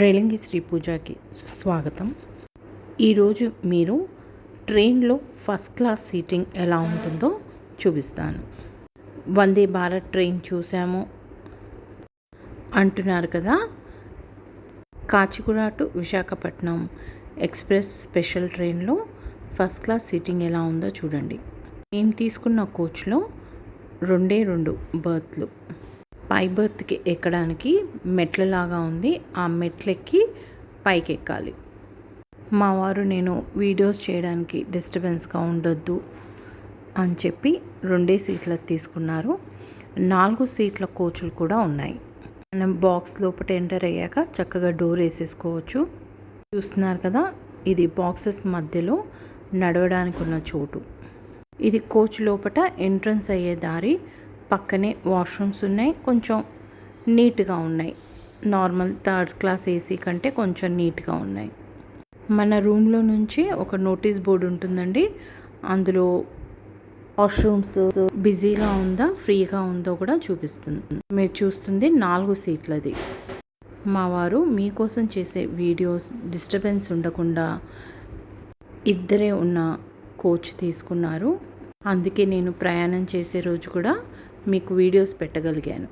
రేలింగి శ్రీ పూజకి స్వాగతం. ఈరోజు మీరు ట్రైన్లో ఫస్ట్ క్లాస్ సీటింగ్ ఎలా ఉంటుందో చూపిస్తాను. వందే భారత్ ట్రైన్ చూసాము అంటున్నారు కదా Kacheguda to Visakhapatnam express special ట్రైన్లో ఫస్ట్ క్లాస్ సీటింగ్ ఎలా ఉందో చూడండి. మేము తీసుకున్న కోచ్లో రెండే రెండు బర్త్లు. పై బర్త్కి ఎక్కడానికి మెట్లలాగా ఉంది. ఆ మెట్లెక్కి పైకి ఎక్కాలి మా వారు నేను వీడియోస్ చేయడానికి డిస్టర్బెన్స్గా ఉండొద్దు అని చెప్పి రెండే సీట్ల తీసుకున్నారు. నాలుగు సీట్ల కోచులు కూడా ఉన్నాయి. మనం బాక్స్ లోపల ఎంటర్ అయ్యాక చక్కగా డోర్ వేసేసుకోవచ్చు. చూస్తున్నారు కదా ఇది బాక్సెస్ మధ్యలో నడవడానికి ఉన్న చోటు. ఇది కోచ్ లోపల ఎంట్రన్స్ అయ్యే దారి. పక్కనే వాష్రూమ్స్ ఉన్నాయి. కొంచెం నీట్గా ఉన్నాయి. నార్మల్ థర్డ్ క్లాస్ ఏసీ కంటే కొంచెం నీట్గా ఉన్నాయి. మన రూమ్లో నుంచి ఒక నోటీస్ బోర్డు ఉంటుందండి. అందులో వాష్రూమ్స్ బిజీగా ఉందా ఫ్రీగా ఉందో కూడా చూపిస్తుంది. మీరు చూస్తుంది నాలుగు సీట్లది. మా వారు మీకోసం చేసే వీడియోస్ డిస్టర్బెన్స్ ఉండకుండా ఇద్దరే ఉన్న కోచ్ తీసుకున్నారు. అందుకే నేను ప్రయాణం చేసే రోజు కూడా మీకు వీడియోస్ పెట్టగలిగాను.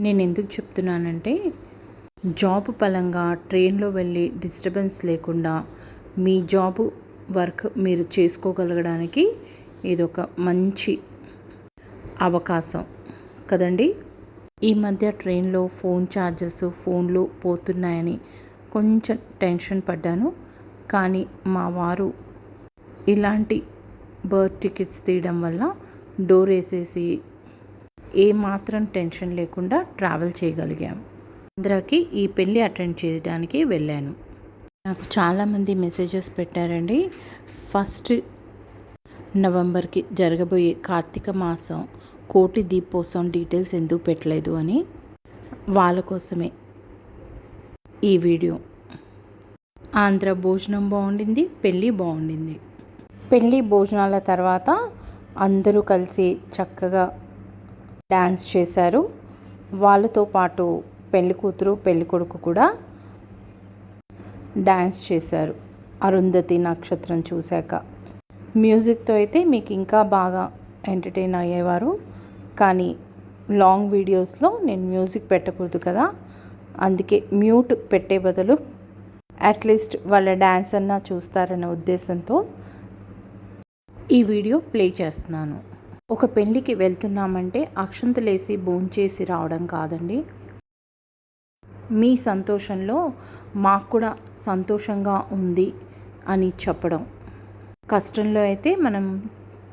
నేను ఎందుకు చెప్తున్నానంటే జాబ్ పరంగా ట్రైన్లో వెళ్ళి డిస్టర్బెన్స్ లేకుండా మీ జాబ్ వర్క్ మీరు చేసుకోగలగడానికి ఇది ఒక మంచి అవకాశం. కదండి? ఈ మధ్య ట్రైన్లో ఫోన్ ఛార్జెస్ ఫోన్లు పోతున్నాయని కొంచెం టెన్షన్ పడ్డాను. కానీ మా వారు ఇలాంటి బర్త్ టికెట్స్ తీయడం వల్ల డోర్ వేసేసి ఏ మాత్రం టెన్షన్ లేకుండా ట్రావెల్ చేయగలిగాం. ఆంధ్రాకి ఈ పెళ్ళి అటెండ్ చేయడానికి వెళ్ళాను. నాకు చాలామంది మెసేజెస్ పెట్టారండి. ఫస్ట్ నవంబర్కి జరగబోయే కార్తీక మాసం కోటి దీపోత్సవం డీటెయిల్స్ ఎందుకు పెట్టలేదు అని వాళ్ళ కోసమే ఈ వీడియో. ఆంధ్ర భోజనం బాగుండింది పెళ్ళి బాగుండింది. పెళ్ళి భోజనాల తర్వాత అందరూ కలిసి చక్కగా డ్యాన్స్ చేశారు. వాళ్ళతో పాటు పెళ్ళి కూతురు పెళ్ళి కొడుకు కూడా డ్యాన్స్ చేశారు. అరుంధతి నక్షత్రం చూశాక. మ్యూజిక్తో అయితే మీకు ఇంకా బాగా ఎంటర్టైన్ అయ్యేవారు. కానీ లాంగ్ వీడియోస్లో నేను మ్యూజిక్ పెట్టకూడదు కదా. అందుకే మ్యూట్ పెట్టే బదులు అట్లీస్ట్ వాళ్ళ డ్యాన్స్ అన్నా చూస్తారనే ఉద్దేశంతో ఈ వీడియో ప్లే చేస్తున్నాను. ఒక పెళ్ళికి వెళ్తున్నామంటే అక్షంతలేసి భోంచేసి రావడం కాదండి. మీ సంతోషంలో మాకు కూడా సంతోషంగా ఉంది అని చెప్పడం. కష్టంలో అయితే మనం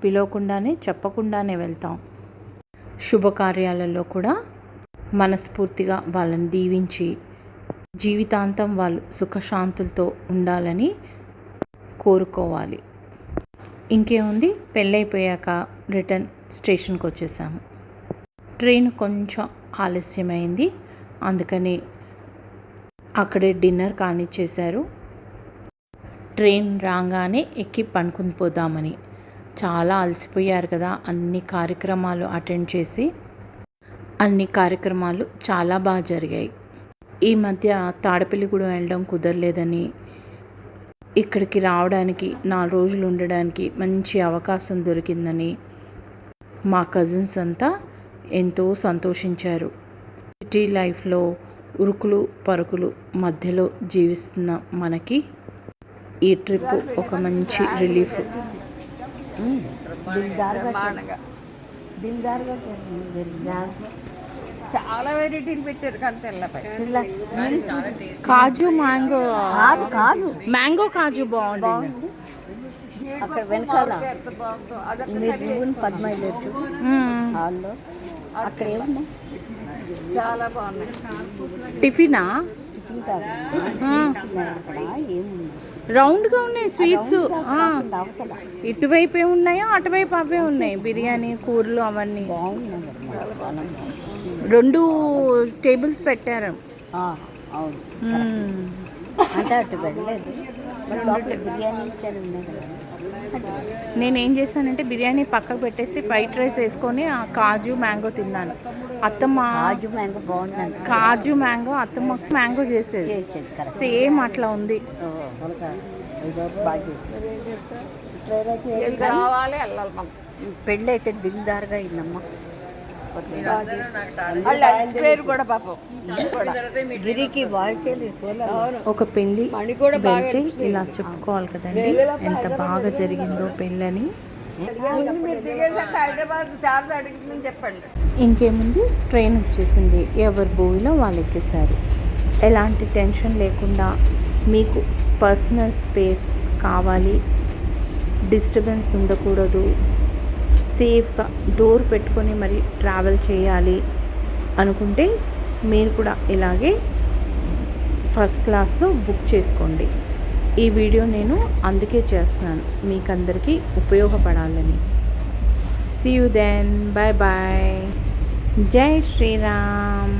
పిలవకుండానే చెప్పకుండానే వెళ్తాం. శుభకార్యాలలో కూడా మనస్ఫూర్తిగా వాళ్ళని దీవించి జీవితాంతం వాళ్ళు సుఖశాంతులతో ఉండాలని కోరుకోవాలి. ఇంకేముంది? పెళ్ళైపోయాక రిటర్న్ స్టేషన్కి వచ్చేసాము. ట్రైన్ కొంచెం ఆలస్యమైంది. అందుకని అక్కడే డిన్నర్ కానిచ్చేశారు. ట్రైన్ రాగానే ఎక్కి పనుకుని పోదామని. చాలా అలసిపోయారు కదా అన్ని కార్యక్రమాలు అటెండ్ చేసి. అన్ని కార్యక్రమాలు చాలా బాగా జరిగాయి. ఈ మధ్య తాడపల్లిగూడెం వెళ్ళడం కుదరలేదని ఇక్కడికి రావడానికి నాలుగు రోజులు ఉండడానికి మంచి అవకాశం దొరికిందని మా కజిన్స్ అంతా ఎంతో సంతోషించారు. సిటీ లైఫ్లో ఉరుకులు పరుకులు మధ్యలో జీవిస్తున్న మనకి ఈ ట్రిప్ ఒక మంచి రిలీఫ్ చాలా వెరైటీలు పెట్టారు కానీ తెల్లపై కాజు మ్యాంగో కాదు కాదు. మ్యాంగో కాజు బాగుంది. అక్కడ వెనకాల మీరు పద్మ హాల్లో. అక్కడ ఏమన్నా చాలా బాగున్నాయి. టిఫినా? టిఫిన్ కాదు. అక్కడ ఏముంది? రౌండ్గా ఉన్నాయి స్వీట్స్. ఇటువైపే ఉన్నాయో అటువైపు అవే ఉన్నాయి. బిర్యానీ కూరలు అవన్నీ. రెండు టేబుల్స్ పెట్టారు. ఆ, అవును. మ్మ్. అంటే అటు వెళ్ళలేదు. బిర్యానీ నేను ఏం చేశానంటే బిర్యానీ పక్కకు పెట్టేసి వైట్ రైస్ వేసుకొని ఆ కాజు మ్యాంగో తిన్నాను. అత్తమ్మ కాజు మ్యాంగో బాగుందంట. కాజు మ్యాంగో అత్తమ్మ మ్యాంగో చేసేది. సేమ్ అట్లా ఉంది. పెళ్ళి అయితే దిల్దారుగా అయిందమ్మా. కూడా పాపం. గిరికి ఒక పెళ్ళి మణి కూడా బాగా వెళ్తే ఇలా చెప్పుకోవాలి కదండి. ఎంత బాగా జరిగిందో పెళ్ళని. ఇంకేముంది? ట్రైన్ వచ్చేసింది. ఎవరి బోయిలో వాళ్ళు ఎక్కేశారు. ఎలాంటి టెన్షన్ లేకుండా మీకు పర్సనల్ స్పేస్ కావాలి. డిస్టర్బెన్స్ ఉండకూడదు. సేఫ్గా డోర్ పెట్టుకొని మరి ట్రావెల్ చేయాలి అనుకుంటే మీరు కూడా ఇలాగే ఫస్ట్ క్లాస్లో బుక్ చేసుకోండి. ఈ వీడియో నేను అందుకే చేస్తున్నాను. మీకు అందరికీ ఉపయోగపడాలని. See you then bye bye జై శ్రీరామ్.